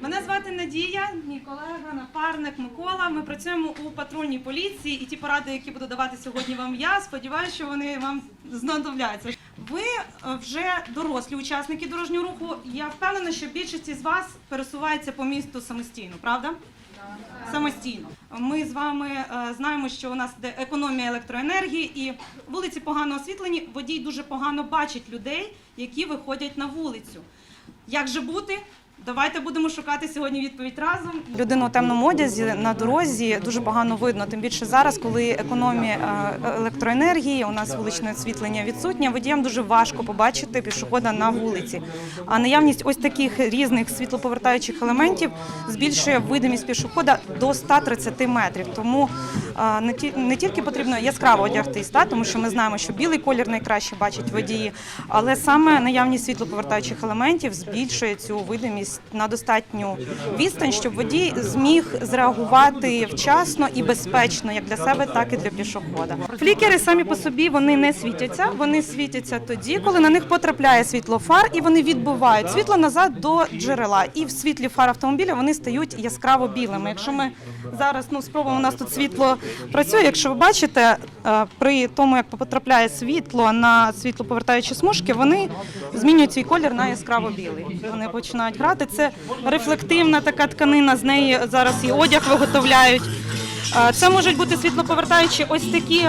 Мене звати Надія, мій колега, напарник Микола. Ми працюємо у патрульній поліції, і ті поради, які буду давати сьогодні вам я, сподіваюся, що вони вам знадобляться. Ви е, вже дорослі учасники дорожнього руху. Я впевнена, що більшість із вас пересувається по місту самостійно, правда? Самостійно. Ми з вами е, знаємо, що у нас де економія електроенергії, і вулиці погано освітлені. Водій дуже погано бачить людей, які виходять на вулицю. Як же бути? Давайте будемо шукати сьогодні відповідь разом. Людину у темному одязі на дорозі дуже погано видно. Тим більше зараз, коли економія е, електроенергії, у нас вуличне освітлення відсутнє. Водіям дуже важко побачити пішохода на вулиці. А наявність ось таких різних світлоповертаючих елементів збільшує видимість пішохода до 130 метрів. Тому е, не ті- не тільки потрібно яскраво одягтись, тому що ми знаємо, що білий колір найкраще бачать водії, але саме наявність світлоповертаючих елементів збільшує цю видимість на достатню відстань, щоб водій зміг зреагувати вчасно і безпечно як для себе, так і для пішохода. Флікери самі по собі вони не світяться. Вони світяться тоді, коли на них потрапляє світло фар, і вони відбивають світло назад до джерела. І в світлі фар автомобіля вони стають яскраво білими. Якщо ми зараз ну спробуємо, у нас тут світло працює. Якщо ви бачите, е, при тому як потрапляє світло на світлоповертаючі смужки, вони змінюють свій колір на яскраво білий. Вони починають грати. Це рефлективна така тканина. З неї зараз і одяг виготовляють. Е, Це можуть бути світлоповертаючі ось такі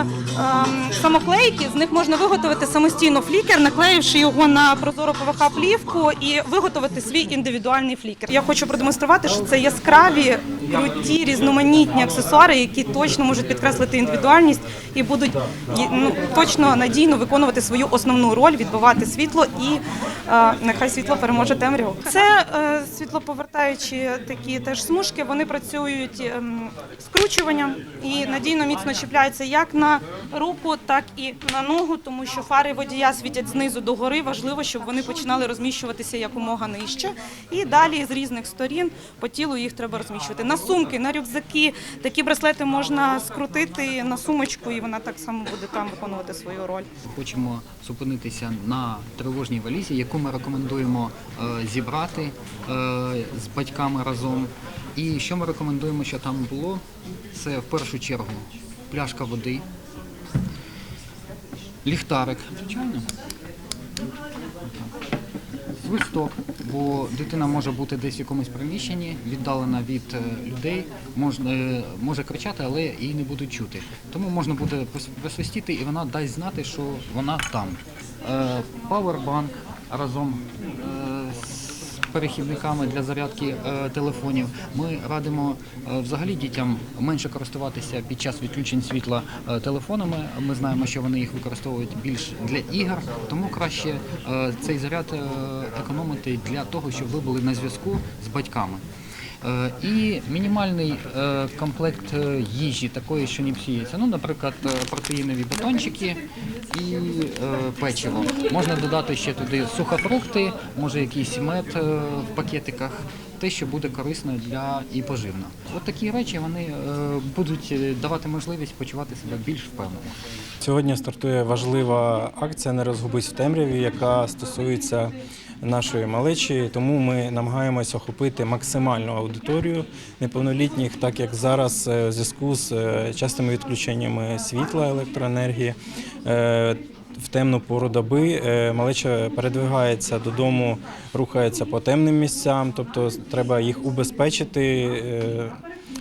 самоклейки. З них можна виготовити самостійно флікер, наклеївши його на прозору ПВХ плівку і виготовити свій індивідуальний флікер. Я хочу продемонструвати, що це яскраві, круті, різноманітні аксесуари, які точно можуть підкреслити індивідуальність і будуть ну, точно надійно виконувати свою основну роль, відбивати світло і е, нехай світло переможе темряву. Це е, світлоповертаючі такі теж смужки. Вони працюють ем, скручуванням і надійно міцно чіпляються як на руку, так і на ногу, тому що фари водія світять знизу до гори. Важливо, щоб вони починали розміщуватися якомога нижче. І далі з різних сторін по тілу їх треба розміщувати. На сумки, на рюкзаки. Такі браслети можна скрутити на сумочку, і вона так само буде там виконувати свою роль. Хочемо зупинитися на тривожній валізі, яку ми рекомендуємо е, зібрати е, з батьками разом. І що ми рекомендуємо, що там було? Це в першу чергу пляшка води, ліхтарик, звичайно. Свисток, бо дитина може бути десь в якомусь приміщенні, віддалена від е, людей, можна, е, може кричати, але її не будуть чути. Тому можна буде посвистіти і вона дасть знати, що вона там. Е, Павербанк разом е, перехідниками для зарядки е, телефонів. Ми радимо е, взагалі дітям менше користуватися під час відключень світла е, телефонами. Ми знаємо, що вони їх використовують більш для ігор, тому краще цей заряд економити для того, щоб ви були на зв'язку з батьками. Е, І мінімальний е, комплект е, їжі, такої, що не псується. Ну, наприклад, протеїнові батончики і печиво. Можна додати ще туди сухофрукти, може якийсь мед в пакетиках, те, що буде корисно для і поживно. От такі речі вони будуть давати можливість почувати себе більш впевнено. Сьогодні стартує важлива акція Не розгубись в темряві, яка стосується нашої малечі. Тому ми намагаємося охопити максимальну аудиторію неповнолітніх, так як зараз е, в зв'язку з е, частими відключеннями світла електроенергії. е, В темну пору доби малеча передвигається додому, рухається по темним місцям, тобто треба їх убезпечити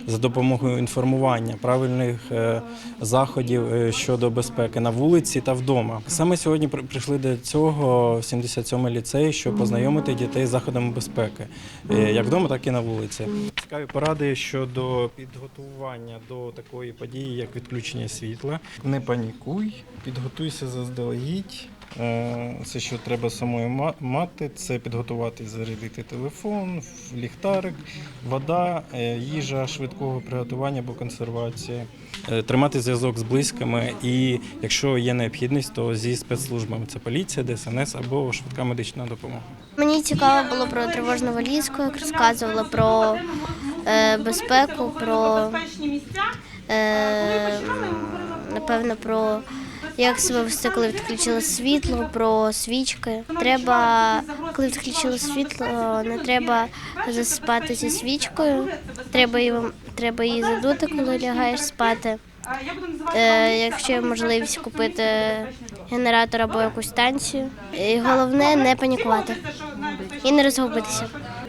за допомогою інформування правильних е, заходів е, щодо безпеки на вулиці та вдома. Саме сьогодні при- прийшли до цього в 77-й ліцей, щоб познайомити дітей з заходами безпеки, е, як вдома, так і на вулиці. Цікаві поради щодо підготування до такої події, як відключення світла. Не панікуй, підготуйся заздалегідь. Е, Це що треба самою ма- мати, це підготувати, зарядити телефон, ліхтарик, вода, е, їжа швидкого приготування або консервація, Е, тримати зв'язок з близькими і, якщо є необхідність, то зі спецслужбами це поліція, ДСНС або швидка медична допомога. Мені цікаво було про тривожну валізку, як розказувала про безпеку, про напевно про як себе вести, коли відключили світло, про свічки. Треба, коли відключили світло, не треба засипати зі свічкою. Треба її, треба її задути, коли лягаєш спати. Е, якщо є можливість купити генератор або якусь станцію. І головне не панікувати і не розгубитися.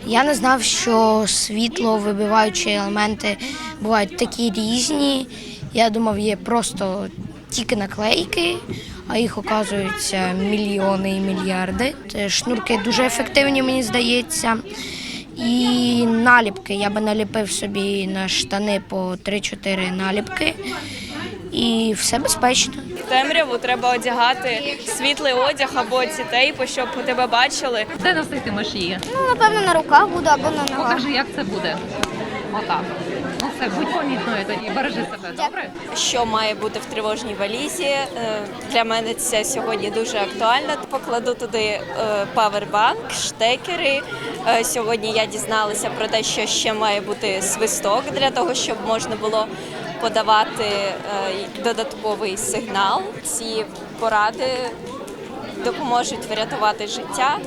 Я не знав, що світло вибиваючі елементи бувають такі різні. Я думав, є просто тільки наклейки, а їх оказуються мільйони і мільярди. Шнурки дуже ефективні, мені здається. І наліпки. Я би наліпив собі на штани по 3-4 наліпки. І все безпечно. В темряву треба одягати світлий одяг або ці тейпи, щоб тебе бачили. Де носитимеш її? Ну, напевно, на руках буду або на ногах. Покажи, як це буде. Отак. Все, будь помітною тоді, бережи себе, добре? Що має бути в тривожній валізі? Е, Для мене це сьогодні дуже актуально. Покладу туди е, павербанк, штекери. Е, Сьогодні я дізналася про те, що ще має бути свисток для того, щоб можна було подавати додатковий сигнал. Ці поради допоможуть врятувати життя.